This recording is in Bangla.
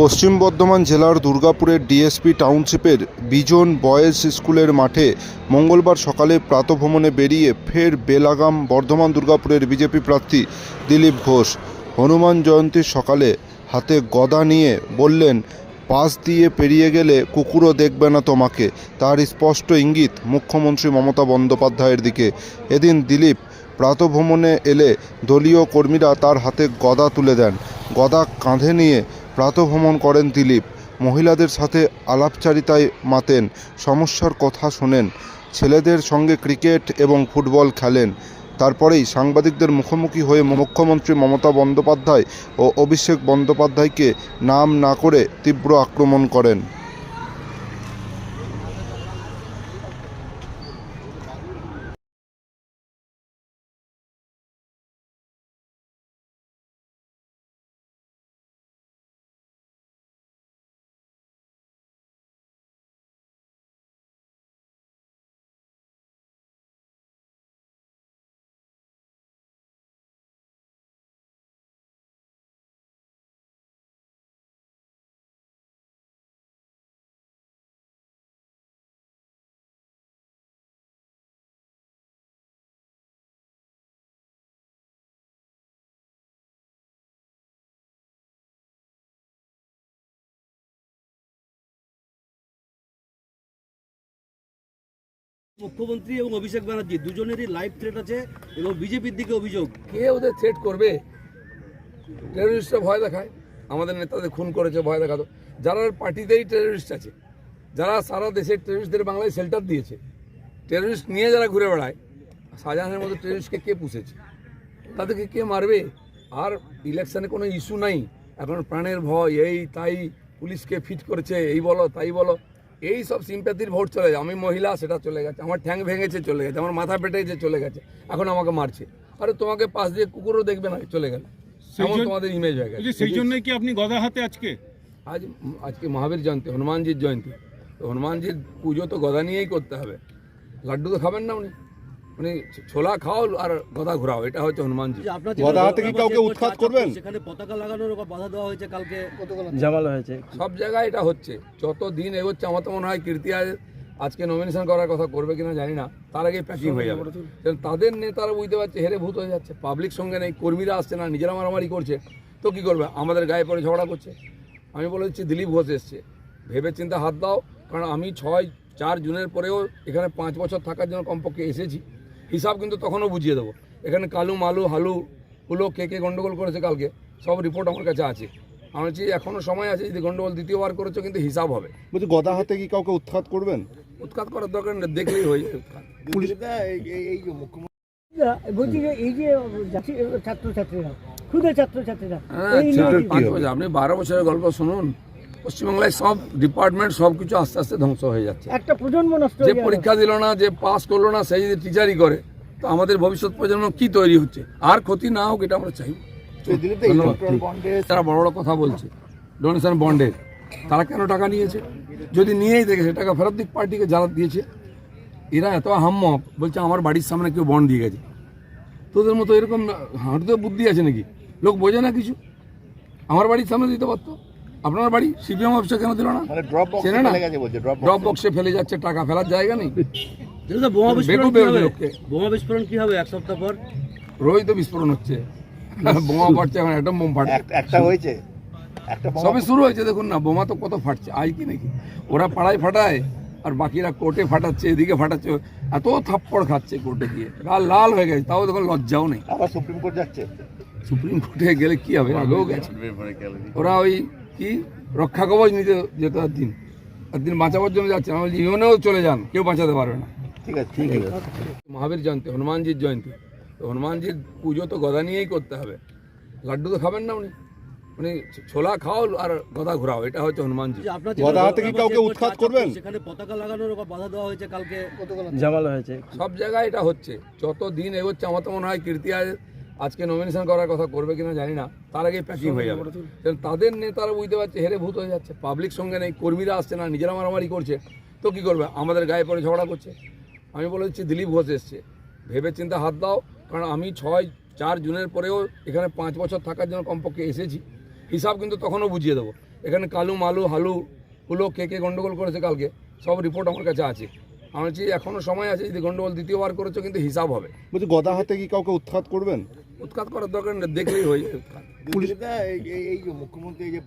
পশ্চিম বর্ধমান জেলার দুর্গাপুরের ডিএসপি টাউনশিপের বিজন বয়েজ স্কুলের মাঠে মঙ্গলবার সকালে প্রাতভ্রমণে বেরিয়ে ফের বেলাগাম বর্ধমান দুর্গাপুরের বিজেপি প্রার্থী দিলীপ ঘোষ। হনুমান জয়ন্তীর সকালে হাতে গদা নিয়ে বললেন, পাশ দিয়ে পেরিয়ে গেলে কুকুরও দেখবে না তোমাকে। তার স্পষ্ট ইঙ্গিত মুখ্যমন্ত্রী মমতা বন্দ্যোপাধ্যায়ের দিকে। এদিন দিলীপ প্রাতভ্রমণে এলে দলীয় কর্মীরা তার হাতে গদা তুলে দেন। গদা কাঁধে নিয়ে প্রাতভ্রমণ করেন দিলীপ। মহিলাদের সাথে আলাপচারিতায় মাতেন, সমস্যার কথা শোনেন, ছেলেদের সঙ্গে ক্রিকেট এবং ফুটবল খেলেন। তারপরেই সাংবাদিকদের মুখোমুখি হয়ে মুখ্যমন্ত্রী মমতা বন্দ্যোপাধ্যায় ও অভিষেক বন্দ্যোপাধ্যায়কে নাম না করে তীব্র আক্রমণ করেন। মুখ্যমন্ত্রী এবং অভিষেক ব্যানার্জি, দুজনেরই লাইভ থ্রেট আছে এবং বিজেপির দিকে অভিযোগ। কে ওদের থ্রেট করবে? টেরোরিস্টরা ভয় দেখায়। আমাদের নেতাদের খুন করেছে, ভয় দেখাতো। যারা পার্টিতেই টেরোরিস্ট আছে, যারা সারা দেশের টেরোরিস্টদের বাংলায় শেল্টার দিয়েছে টেরোরিস্ট নিয়ে যারা ঘুরে বেড়ায়, শাহজাহানের মতো টেরোরিস্টকে কে পুষেছে? তাদেরকে কে মারবে? আর ইলেকশনে কোনো ইস্যু নাই। এখন প্রাণের ভয়, এই, তাই, পুলিশকে ফিট করেছে, এই বলো, তাই বলো। এই সব সিম্প্যাথির ভোট চলে যায়। আমি মহিলা সেটা চলে গেছে। আমার ঠ্যাং ভেঙেছে চলে গেছে। আমার মাথা পেটেছে চলে গেছে। এখন আমাকে মারছে। আরে তোমাকে পাশ দিয়ে কুকুরও দেখবে না চলে গেল। এমন তোমাদের ইমেজ হয়ে গেছে। সেই জন্যই কি আপনি গদা হাতে আজকে? আজ আজকে মহাবীর জয়ন্তী হনুমানজির জয়ন্তী। তো হনুমানজির পুজো তো গদা নিয়েই করতে হবে। লাড্ডু তো খাবেন না উনি। উনি ছোলা খাও আর গদা ঘোরাও এটা হচ্ছে হনুমানজি। আপনার গদা হাতে কি কাউকে উৎখাত করবেন? সেখানে পতাকা লাগানোর বাধা দেওয়া হয়েছে কালকে। জামাল হয়েছে। সব জায়গায় এটা হচ্ছে। যত দিন এগোচ্ছে আমার তো মনে হয় কীর্তি আজ আজকে নমিনেশন করার কথা করবে কিনা জানি না। তার আগে প্যাকিং হয়ে যাবে। তাদের নেতারা বুঝতে পারছে হেরে ভূত হয়ে যাচ্ছে। পাবলিক সঙ্গে নেই কর্মীরা আসছে না নিজেরা মারামারি করছে। তো কি করবে? আমাদের গায়ে পড়ে ঝগড়া করছে। আমি বলে দিচ্ছি দিলীপ ঘোষ এসছে। ভেবে চিন্তা হাত দাও কারণ আমি ছয় চার জুনের পরেও এখানে পাঁচ বছর থাকার জন্য কমপক্ষে এসেছি। হিসাব কিন্তু তখনও বুঝিয়ে দেবো। এখানে কালু মালু হালু হুলো কে কে গন্ডগোল করেছে কালকে সব রিপোর্ট আমার কাছে আছে। আমি বলছি এখনও সময় আছে যদি গন্ডগোল দ্বিতীয়বার করেছ কিন্তু হিসাব হবে। বলছি গদা হাতে কি কাউকে উৎখাত করবেন? উৎখাত করার দরকার নেই দেখলেই হয়ে যায় উৎখাত। বলছি যে এই যে ছাত্রছাত্রীরা ক্ষুদে ছাত্রছাত্রীরা হ্যাঁ, বছর আপনি বারো বছরের গল্প শুনুন। পশ্চিমবাংলায় সব ডিপার্টমেন্ট সব কিছু আস্তে আস্তে ধ্বংস হয়ে যাচ্ছে। একটা প্রজন্ম নষ্ট যে পরীক্ষা দিল না যে পাস করল না সেই যদি টিচারই করে তো আমাদের ভবিষ্যৎ প্রজন্ম কি তৈরি হচ্ছে? আর ক্ষতি না হোক এটা আমরা চাই তারা বড় বড় কথা বলছে। ডোনেশন বন্ডের তারা কেন টাকা নিয়েছে? যদি নিয়েই দেখে সে টাকা ফেরত দিক পার্টিকে যারা দিয়েছে এরা এত হাম্মক বলছে আমার বাড়ির সামনে কেউ বন্ড দিয়ে গেছে। তোদের মতো এরকম হাঁটতে বুদ্ধি আছে নাকি? লোক বোঝে না কিছু। আমার বাড়ির সামনে দিতে পারতো? আপনার বাড়ি? সিপিএম অফিসে কেন দিল না? চেনে না? ড্রপ বক্সে ফেলে যাচ্ছে টাকা ফেলার জায়গা নেই। বোমা বিস্ফোরণ কি হবে? বেরোবে লোককে। বোমা বিস্ফোরণ কি হবে এক সপ্তাহ পর? রোজ তো বিস্ফোরণ হচ্ছে। বোমা ফাটছে এখন একটা বোম ফাটছে। একটা হয়েছে। একটা সবে শুরু হয়েছে দেখুন না বোমা তো কত ফাটছে আই কি নাকি? ওরা পাড়ায় ফাটায় আর বাকিরা কোর্টে ফাটাচ্ছে এদিকে ফাটাচ্ছে এত থাপ্পড় খাচ্ছে কোর্টে গিয়ে। লাল লাল হয়ে গেছে তাও দেখুন লজ্জাও নেই। আবার সুপ্রিম কোর্ট যাচ্ছে। সুপ্রিম কোর্টে গেলে কি হবে? আগেও গেছে ওরা ওই কি? রক্ষা কবচ নিতে যেত আর দিন। বাঁচাবার জন্য যাচ্ছে। আমি বলছি ইউনেও চলে যান। কেউ বাঁচাতে পারবে না। ঠিক আছে ঠিক আছে। মহাবীর জয়ন্তী হনুমানজির জয়ন্তী। তো হনুমানজির পুজো তো গদা নিয়েই করতে হবে। লাড্ডু তো খাবেন না উনি। উনি ছোলা খাও আর গদা ঘোরাও। এটা হচ্ছে হনুমানজি। আপনার গদা হাতে কি কাউকে উৎখাত করবেন? সেখানে পতাকা লাগানোর বাধা দেওয়া হয়েছে কালকে। জামাল হয়েছে। সব জায়গায় এটা হচ্ছে। যত দিন এগোচ্ছে আমার তো মনে হয় কীর্তি আজ আজকে নমিনেশন করার কথা করবে কিনা জানি না। তার আগে প্যাকিং হয়ে যাবে। তাদের নেতারা বুঝতে পারছে হেরে ভূত হয়ে যাচ্ছে। পাবলিক সঙ্গে নেই কর্মীরা আসছে না নিজেরা মারামারি করছে। তো কী করবে? আমাদের গায়ে পরে ঝগড়া করছে। আমি বলে দিচ্ছি দিলীপ ঘোষ এসছে। ভেবে চিন্তা হাত দাও কারণ আমি ছয় চার জুনের পরেও এখানে পাঁচ বছর থাকার জন্য কমপক্ষে এসেছি। হিসাব কিন্তু তখনও বুঝিয়ে দেবো। এখানে কালু মালু হালু হুলো কে কে গণ্ডগোল করেছে কালকে সব রিপোর্ট আমার কাছে আছে। আমার বলছি এখনও সময় আছে যদি গণ্ডগোল দ্বিতীয়বার করেছ কিন্তু হিসাব হবে। বলছি গদা হাতে কি কাউকে উৎখাত করবেন? উৎখাত করার দরকার নেই দেখলেই হয়ে উৎখাত এই যে মুখ্যমন্ত্রী যে